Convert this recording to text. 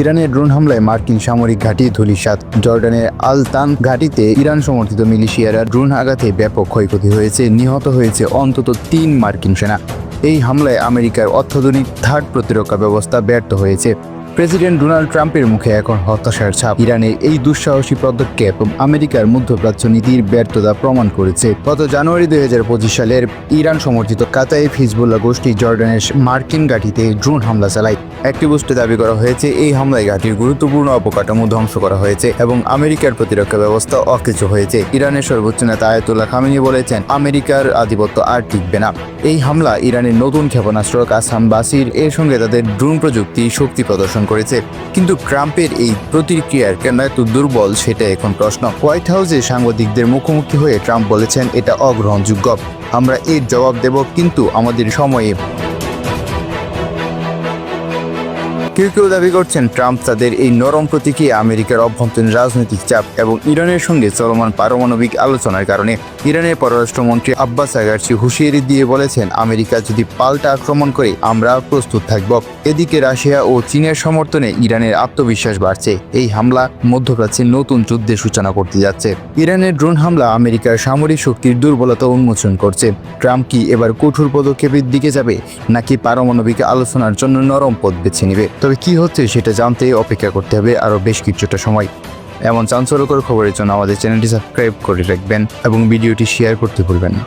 ইরানের ড্রোন হামলায় মার্কিন সামরিক ঘাঁটি ধুলিসাত জর্ডানের আলতান ঘাঁটিতে ইরান সমর্থিত মিলিশিয়ারা ড্রোন আঘাতে ব্যাপক ক্ষয়ক্ষতি হয়েছে, নিহত হয়েছে অন্তত তিন মার্কিন সেনা। এই হামলায় আমেরিকার অত্যাধুনিক থার্ড প্রতিরক্ষা ব্যবস্থা ব্যর্থ হয়েছে। প্রেসিডেন্ট ডোনাল্ড ট্রাম্পের মুখে এখন হতাশার ছাপ। ইরানের এই দুঃসাহসী পদক্ষেপ আমেরিকার মধ্যপ্রাচ্য নীতির ব্যর্থতা প্রমাণ করেছে। গত জানুয়ারি দুই হাজার পঁচিশ সালের ইরান সমর্থিত কাতাইফ হিজবুল্লাহ গোষ্ঠী জর্ডানের মার্কিন ঘাঁটিতে ড্রোন হামলা চালায়। একটি গোষ্ঠী দাবি করা হয়েছে, এই হামলায় ঘাঁটির গুরুত্বপূর্ণ অবকাঠামো ধ্বংস করা হয়েছে এবং আমেরিকার প্রতিরক্ষা ব্যবস্থা অকেচ হয়েছে। ইরানের সর্বোচ্চ নেতা আয়াতুল্লাহ খামেনি বলেছেন, আমেরিকার আধিপত্য আর টিকবে না। এই হামলা ইরানের নতুন ক্ষেপণাস্ত্র কাসাম বাসির এর সঙ্গে তাদের ড্রোন প্রযুক্তি শক্তি প্রদর্শন করেছে। কিন্তু ট্রাম্পের এই প্রতিক্রিয়ার কেন এত দুর্বল সেটা এখন প্রশ্ন। হোয়াইট হাউসে সাংবাদিকদের মুখোমুখি হয়ে ট্রাম্প বলেছেন, এটা অগ্রহণযোগ্য। আমরা এর জবাব দেব কিন্তু আমাদের সময়ে। কেউ কেউ দাবি করছেন ট্রাম্প তাদের এই নরম প্রতীকী আমেরিকার অভ্যন্তরীণ রাজনৈতিক চাপ এবং ইরানের সঙ্গে চলমান পারমাণবিক আলোচনার কারণে। ইরানের পররাষ্ট্রমন্ত্রী আব্বাস আগারচি হুঁশিয়ারি দিয়ে বলেছেন, আমেরিকা যদি পাল্টা আক্রমণ করে, আমরা প্রস্তুত থাকব। এদিকে রাশিয়া ও চীনের সমর্থনে ইরানের আত্মবিশ্বাস বাড়ছে। এই হামলা মধ্যপ্রাচ্যে নতুন যুদ্ধের সূচনা করতে যাচ্ছে। ইরানের ড্রোন হামলা আমেরিকার সামরিক শক্তির দুর্বলতা উন্মোচন করছে। ট্রাম্প কি এবার কঠোর পদক্ষেপের দিকে যাবে, নাকি পারমাণবিক আলোচনার জন্য নরম পথ বেছে নেবে? তবে কি হচ্ছে সেটা জানতে অপেক্ষা করতে হবে আরও বেশ কিছুটা সময়। এমন চাঞ্চল্যকর খবরের জন্য আমাদের চ্যানেলটি সাবস্ক্রাইব করে রাখবেন এবং ভিডিওটি শেয়ার করতে ভুলবেন না।